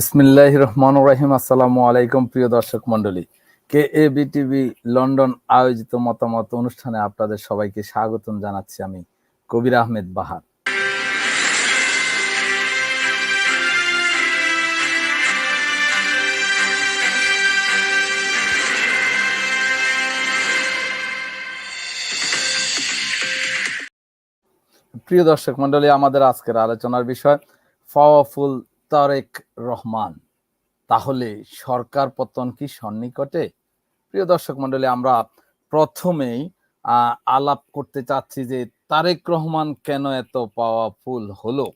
বিসমিল্লাহ রহমান রাহিম। আসসালামু আলাইকুম প্রিয় দর্শক মন্ডলী কে এ বিটিভি লন্ডন আয়োজিত মতামত অনুষ্ঠানে আপনাদের সবাইকে স্বাগতম জানাচ্ছি আমি কবির আহমেদ বাহার। প্রিয় দর্শক মন্ডলী আমাদের আজকের আলোচনার বিষয়, পাওয়ারফুল তারেক রহমান। তাহলে সরকার পতন কি সন্নিকটে? প্রিয় দর্শক মন্ডলী আমরা প্রথমেই আলাপ করতে চাচ্ছি যে তারেক রহমান কেন এত পাওয়ারফুল হলো?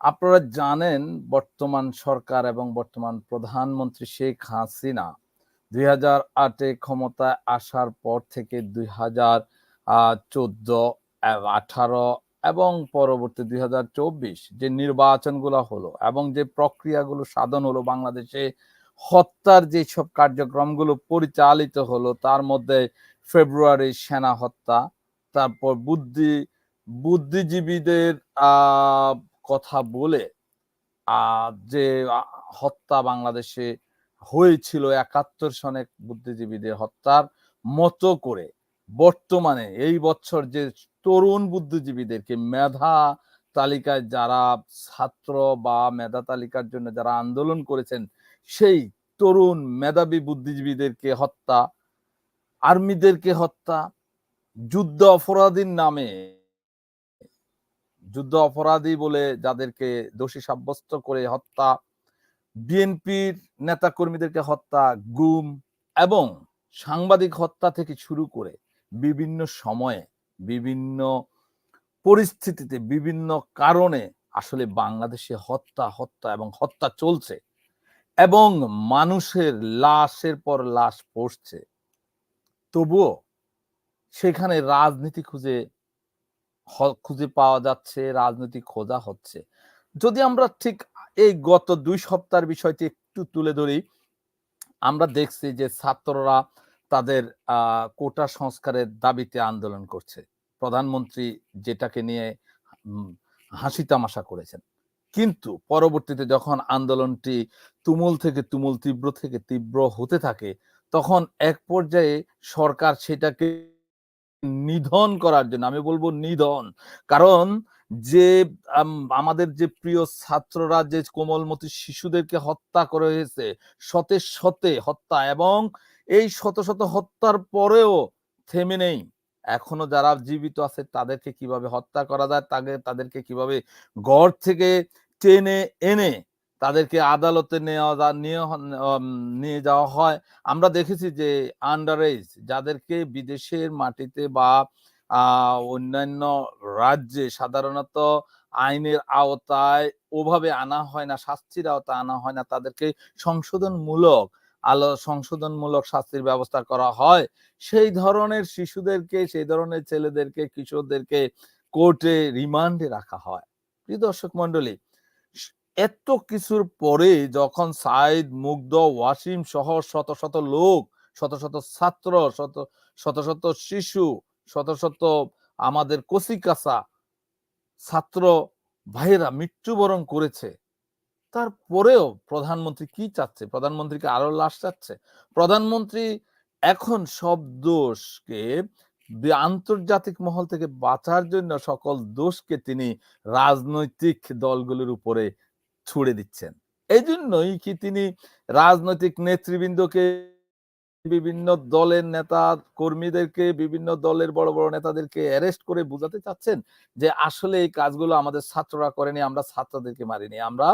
আপনারা জানেন বর্তমান সরকার এবং বর্তমান প্রধানমন্ত্রী শেখ হাসিনা দুই হাজার আটে ক্ষমতায় আসার পর থেকে দুই হাজার চোদ্দ আঠারো এবং পরবর্তী দুই হাজার চব্বিশ যে নির্বাচনগুলো হলো এবং যে প্রক্রিয়াগুলো সাধন হলো বাংলাদেশে হত্যার যে সব কার্যক্রমগুলো পরিচালিত হলো, তার মধ্যে ফেব্রুয়ারি সেনা হত্যা, তারপর বুদ্ধি, বুদ্ধিজীবীদের কথা বলে যে হত্যা বাংলাদেশে হয়েছিল একাত্তর সনে বুদ্ধিজীবীদের হত্যার মতো করে, বর্তমানে এই বছর যে তরুণ বুদ্ধিজীবীদেরকে মেধা তালিকায় যারা ছাত্র বা মেধা তালিকার জন্য যারা আন্দোলন করেছেন, সেই তরুণ মেধাবী বুদ্ধিজীবীদেরকে হত্যা, আর্মিদেরকে হত্যা, যুদ্ধ অপরাধীর নামে, যুদ্ধ অপরাধী বলে যাদেরকে দোষী সাব্যস্ত করে হত্যা, বিএনপির নেতা কর্মীদেরকে হত্যা, গুম এবং সাংবাদিক হত্যা থেকে শুরু করে বিভিন্ন সময়ে বিভিন্ন পরিস্থিতিতে, বিভিন্ন কারণে আসলে বাংলাদেশে হত্যা হত্যা এবং হত্যা চলছে এবং মানুষের লাশের পর লাশ পড়ছে। তবুও সেখানে রাজনীতি খুঁজে খুঁজে পাওয়া যাচ্ছে রাজনীতি খোঁজা হচ্ছে। যদি আমরা ঠিক এই গত দুই সপ্তাহের বিষয়টি একটু তুলে ধরি, আমরা দেখছি যে ছাত্ররা তাদের কোটা সংস্কারের দাবিতে আন্দোলন করছে। প্রধানমন্ত্রী যেটাকে নিয়ে হাসি তামাশা করেছেন। কিন্তু পরবর্তীতে যখন আন্দোলনটি তুমুল থেকে তুমুল তীব্র থেকে তীব্র হতে থাকে তখন এক পর্যায়ে সরকার সেটাকে নিধন করার জন্য আমি বলব নিধন কারণ যে আম, আমাদের যে প্রিয় ছাত্ররা যে কোমলমতি শিশুদেরকে হত্যা করে হয়েছে শতে শতে হত্যা এবং এই শত শত হত্যার পরেও থেমে নেই। এখনও যারা জীবিত আছে, তাদেরকে কীভাবে হত্যা করা যায় তাকে তাদেরকে কীভাবে গড় থেকে টেনে এনে তাদেরকে আদালতে নেওয়া নিয়ে যাওয়া হয়, আমরা দেখেছি যে আন্ডারেজ যাদেরকে বিদেশের মাটিতে বা অন্যান্য রাজ্যে সাধারণত আইনের আওতায় ওভাবে আনা হয় না, শাস্তির আওতায় আনা হয় না, তাদেরকে সংশোধনমূলক আলো সংশোধনমূলক শাস্তির ব্যবস্থা করা হয়। সেই ধরনের শিশুদেরকে, সেই ধরনের ছেলেদেরকে, কিশোরদেরকে কোর্টে রিমান্ডে রাখা হয়। প্রিয় দর্শক মন্ডলী এত কিছুর পরে যখন সাইদ মুগ্ধ, ওয়াসিম সহ শত শত লোক, শত শত ছাত্র, শত শত শত শিশু, শত শত আমাদের কচিকাচা ছাত্র ভাইয়েরা মৃত্যুবরণ করেছে। তারপরেও প্রধানমন্ত্রী কি চাচ্ছে? প্রধানমন্ত্রীকে আরও লাশ চাচ্ছে? প্রধানমন্ত্রী এখন সব দোষকে আন্তর্জাতিক মহল থেকে বাঁচার জন্য সকল দোষকে তিনি রাজনৈতিক দলগুলোর উপরে ছুড়ে দিচ্ছেন। এই জন্যই কি তিনি রাজনৈতিক নেতৃবৃন্দকে, বিভিন্ন দলের নেতা কর্মীদেরকে, বিভিন্ন দলের বড় বড় নেতাদেরকে অ্যারেস্ট করে বুঝাতে চাচ্ছেন যে আসলে এই কাজগুলো আমাদের ছাত্ররা করেনি, আমরা ছাত্রদেরকে মারিনি, আমরা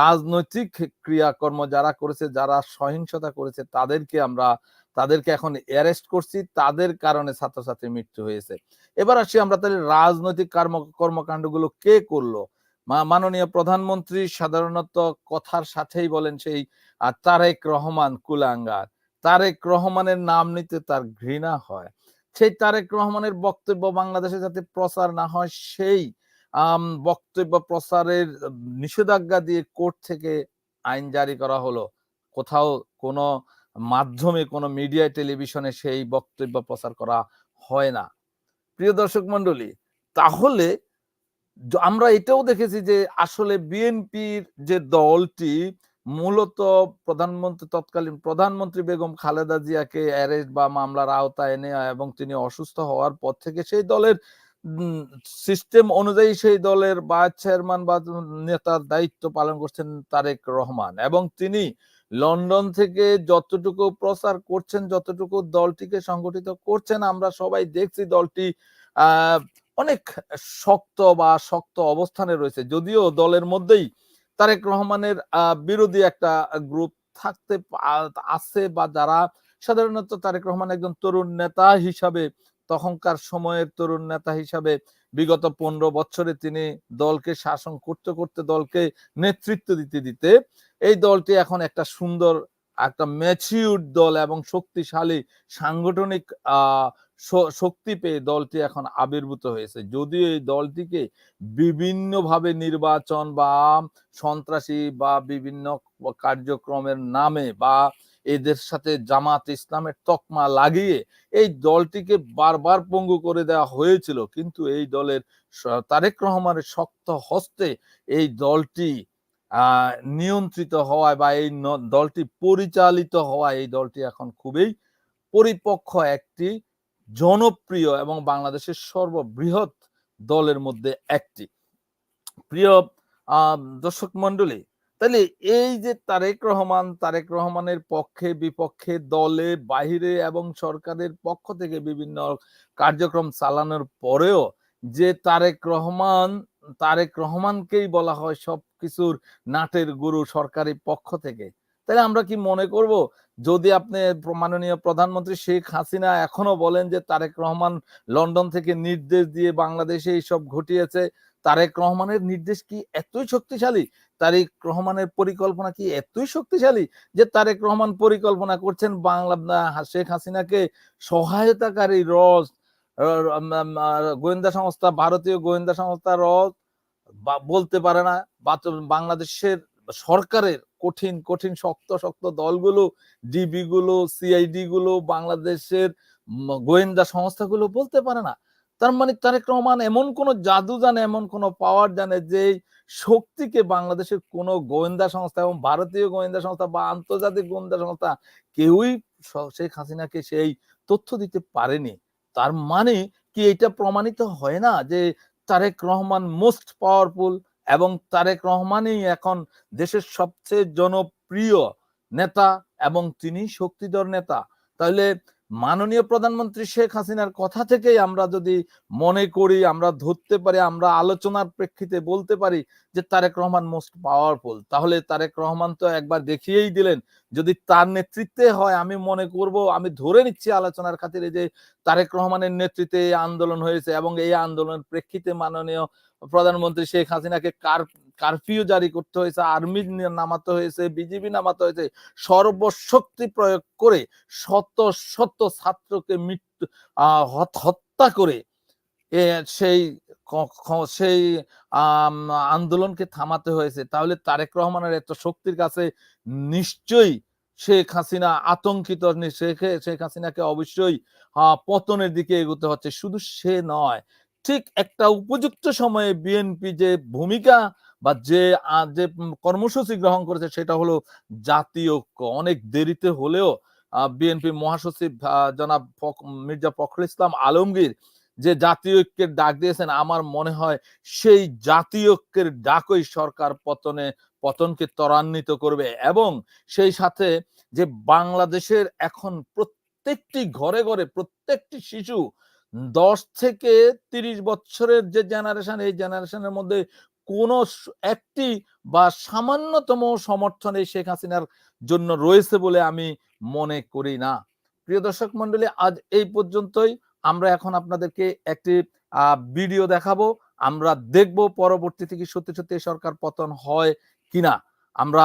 রাজনৈতিক ক্রিয়াকর্ম যারা করেছে, যারা সহিংসতা করেছে, তাদেরকে আমরা, তাদেরকে এখন অ্যারেস্ট করছি। তাদের কারণে ছাত্রছাত্রীর মৃত্যু হয়েছে। এবার আসি আমরা তাহলে রাজনৈতিক কর্ম, কর্মকাণ্ডগুলো কে করল? মাননীয় প্রধানমন্ত্রী সাধারণত কথার সাথেই বলেন সেই তারেক রহমান কুলাঙ্গার। তারেক রহমানের নাম নিতে তার ঘৃণা হয়। সেই তারেক রহমানের বক্তব্য বাংলাদেশে যাতে প্রচার না হয়, সেই বক্তব্য প্রচারের নিষেধাজ্ঞা দিয়ে কোর্ট থেকে আইন জারি করা হলো। কোথাও কোনো মাধ্যমে, কোনো মিডিয়া, টেলিভিশনে সেই বক্তব্য প্রচার করা হয় না। প্রিয় দর্শক মন্ডলী তাহলে আমরা এটাও দেখেছি যে আসলে বিএনপির যে দলটি, মূলত প্রধানমন্ত্রী, তৎকালীন প্রধানমন্ত্রী বেগম খালেদা জিয়াকে অ্যারেস্ট বা মামলার আওতায় এনে এবং তিনি অসুস্থ হওয়ার পর থেকে সেই দলের সিস্টেম অনুযায়ী সেই দলের বা চেয়ারম্যান বা নেতার দায়িত্ব পালন করছেন তারেক রহমান এবং তিনি লন্ডন থেকে যতটুকু প্রচার করছেন, যতটুকু দলটিকে সংগঠিত করছেন, আমরা সবাই দেখছি দলটি অনেক শক্ত বা শক্ত অবস্থানে রয়েছে। যদিও দলের মধ্যেই তারেক রহমানের বিরোধী একটা গ্রুপ থাকতে আছে বা যারা সাধারণত তারেক রহমান একজন তরুণ নেতা হিসাবে তখনকার সময়ের তরুণ নেতা হিসাবে বিগত পনেরো বছরে তিনি দলকে শাসন করতে করতে দলকে নেতৃত্ব দিতে দিতে এই দলটি এখন একটা সুন্দর, একটা ম্যাচিউর দল এবং শক্তিশালী, সাংগঠনিক শক্তি পেয়ে দলটি এখন আবির্ভূত হয়েছে। যদিও এই দলটিকে বিভিন্নভাবে নির্বাচন বা সন্ত্রাসী বা বিভিন্ন কার্যক্রমের নামে বা এদের সাথে জামাত ইসলামের তকমা লাগিয়ে এই দলটিকে বারবার পঙ্গু করে দেওয়া হয়েছিল। কিন্তু এই দলের তারেক রহমানের শক্ত হস্তে এই দলটি নিয়ন্ত্রিত হওয়ায় বা এই দলটি পরিচালিত হওয়ায় এই দলটি এখন খুবই পরিপক্ষ একটি জনপ্রিয় এবং বাংলাদেশের সর্ববৃহৎ দলের মধ্যে একটি। প্রিয় দর্শক মন্ডলী তাহলে এই যে তারেক রহমান, তারেক রহমানের পক্ষে, বিপক্ষে, দলে, বাহিরে এবং সরকারের পক্ষ থেকে বিভিন্ন কার্যক্রম চালানোর পরেও যে তারেক রহমান, তারেক রহমানকেই বলা হয় সব কিছুর নাটের গুরু সরকারি পক্ষ থেকে। তাহলে আমরা কি মনে করব, যদি আপনি মাননীয় প্রধানমন্ত্রী শেখ হাসিনা এখনও বলেন যে তারেক রহমান লন্ডন থেকে নির্দেশ দিয়ে বাংলাদেশে এইসব ঘটিয়েছে, তারেক রহমানের নির্দেশ কি এতই শক্তিশালী তারেক রহমানের পরিকল্পনা কি এতই শক্তিশালী যে তারেক রহমান পরিকল্পনা করছেন বাংলা শেখ হাসিনাকে সহায়তাকারী রস গোয়েন্দা সংস্থা, ভারতীয় গোয়েন্দা সংস্থা রস বলতে পারে না বাংলাদেশের সরকারের কঠিন কঠিন, শক্ত শক্ত দলগুলো ডিবি গুলো সিআইডি গুলো বাংলাদেশের গোয়েন্দা সংস্থাগুলো বলতে পারে না। তার মানে তারেক রহমান এমন কোন জাদু জানে, এমন কোন পাওয়ার জানে যে শক্তিকে বাংলাদেশের কোন গোয়েন্দা সংস্থা এবং ভারতীয় গোয়েন্দা সংস্থা বা আন্তর্জাতিক গোয়েন্দা সংস্থা কেউই শেখ হাসিনাকে সেই তথ্য দিতে পারেনি। তার মানে কি এটা প্রমাণিত হয় না যে তারেক রহমান মোস্ট পাওয়ারফুল এবং তারেক রহমানই এখন দেশের সবচেয়ে জনপ্রিয় নেতা এবং তিনি শক্তিধর নেতা? তাহলে মাননীয় প্রধানমন্ত্রী শেখ হাসিনার কথা থেকেই আমরা যদি মনে করি, আমরা ধরতে পারি, আমরা আলোচনার প্রেক্ষিতে বলতে পারি যে তারেক রহমান মোস্ট পাওয়ারফুল, তাহলে তারেক রহমান তো একবার দেখিয়েই দিলেন, যদি তার নেতৃত্বে হয়, আমি মনে করব, আমি ধরে নিচ্ছি আলোচনার খাতিরে যে তারেক রহমানের নেতৃত্বে এই আন্দোলন হয়েছে এবং এই আন্দোলনের প্রেক্ষিতে মাননীয় প্রধানমন্ত্রী শেখ হাসিনাকে কার কারফিউ জারি করতে হয়েছে, আর্মি নামাতে হয়েছে, বিজিবি নামাতে হয়েছে, সর্বশক্তি প্রয়োগ করে শত শত ছাত্রকে মৃত্যু হত- হত্যা করে সেই সেই আন্দোলনকে থামাতে হয়েছে। তাহলে তারেক রহমানের এত শক্তির কাছে নিশ্চয়ই শেখ হাসিনা আতঙ্কিত শেখ হাসিনাকে অবশ্যই পতনের দিকে এগোতে হচ্ছে। শুধু সে নয়, ঠিক একটা উপযুক্ত সময়ে বিএনপি যে ভূমিকা বা যে যে কর্মসূচি গ্রহণ করেছে সেটা হলো জাতীয় ঐক্য। অনেক দেরিতে হলেও বিএনপি মহাসচিব জনাব মির্জা ফখরুল ইসলাম আলমগীর যে জাতীয় ঐক্যের ডাক দিয়েছেন, আমার মনে হয় সেই জাতীয় ঐক্যের ডাকই সরকার পতনে, পতনকে ত্বরান্বিত করবে। এবং সেই সাথে যে বাংলাদেশের এখন প্রত্যেকটি ঘরে ঘরে প্রত্যেকটি শিশু দশ থেকে তিরিশ বছরের যে জেনারেশন এই জেনারেশনের মধ্যে কোন একটি বা সামান্যতম সমর্থন এই শেখ হাসিনার জন্য রয়েছে বলে আমি মনে করি না। প্রিয় দর্শক মন্ডলী আজ এই পর্যন্তই। আমরা এখন আপনাদেরকে একটি ভিডিও দেখাবো। আমরা দেখব পরবর্তীতে কি সত্যি সত্যি সরকার পতন হয় কিনা। আমরা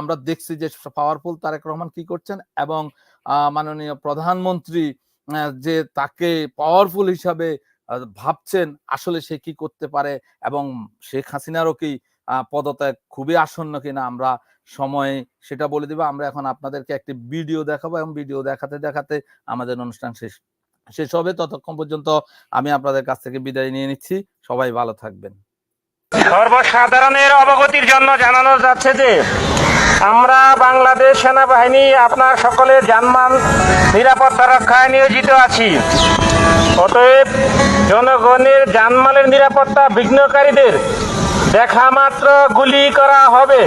আমরা দেখছি যে পাওয়ারফুল তারেক রহমান কি করছেন এবং মাননীয় প্রধানমন্ত্রী যে তাকে পাওয়ারফুল হিসাবে ভাবছেন আসলে সে কি করতে পারে এবং শেখ হাসিনারও কি পদত্যাগ খুবই আসন্ন কিনা আমরা সময় সেটা বলে দিব। আমরা এখন আপনাদেরকে একটি ভিডিও দেখাবো এবং ভিডিও দেখাতে দেখাতে আমাদের অনুষ্ঠান শেষ শেষ হবে। ততক্ষণ পর্যন্ত আমি আপনাদের কাছ থেকে বিদায় নিয়ে নিচ্ছি। সবাই ভালো থাকবেন। সর্বসাধারণের অবগতির জন্য জানানো যাচ্ছে যে, আমরা বাংলাদেশ সেনাবাহিনী, আপনার সকলের জানমাল নিরাপত্তা রক্ষায় নিয়োজিত আছি। অতএব জনগণের জানমালের নিরাপত্তা বিঘ্নকারীদের দেখা মাত্র গুলি করা হবে।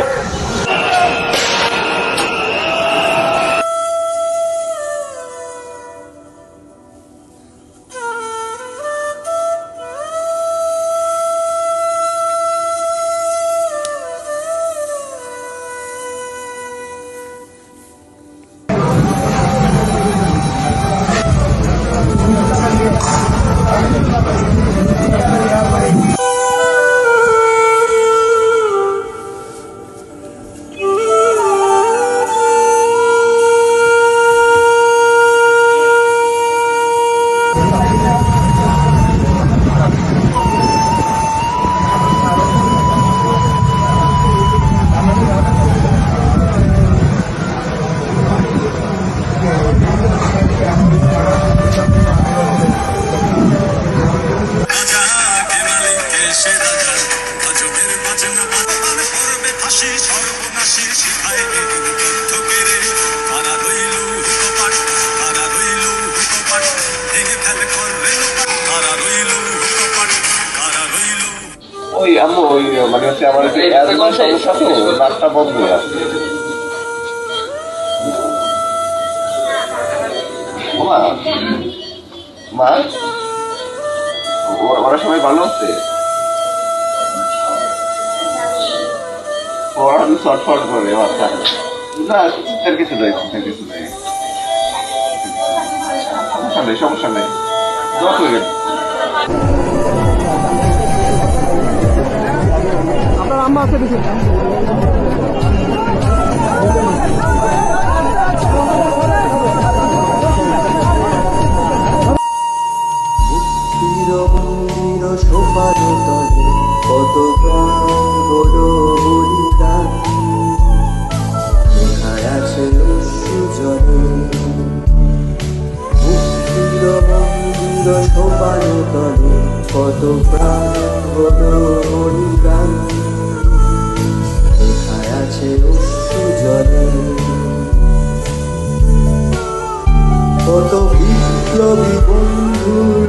আম্মু ওই মানে হচ্ছে আমার একটু অ্যাজমার সমস্যা তো নাকটা বন্ধ হয়ে আছে। মা মা ওরা সবাই ভালো আছে? ওরা তো শর্টফট করে না চিন্তার কিছু নেই চিন্তার কিছু নেই। সমস্যা নেই সমস্যা নেই। দোয়া ama atabilirim.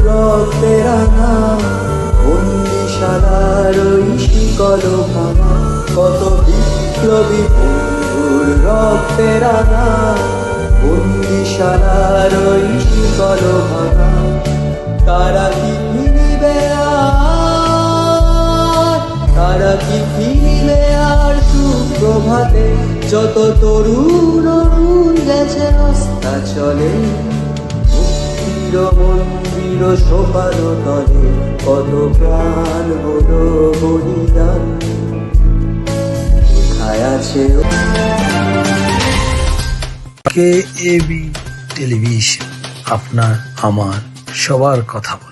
রক্তের আনা বন্দিশালার ওই কত বিপ্লবী বন্ধুর রক্তের আনা বন্দিশালার ওই শিকল ভাঙা। তারা কি ফিরিবে আর? তারা কি ফিরিবে আর সুপ্রভাতে? যত তরুণ গেছে, রাস্তা চলে। মন্দির সোপান তলে কত প্রাণ হলো বলিদান। আছে। কে এবি টেলিভিশন, আপনার, আমার, সবার কথা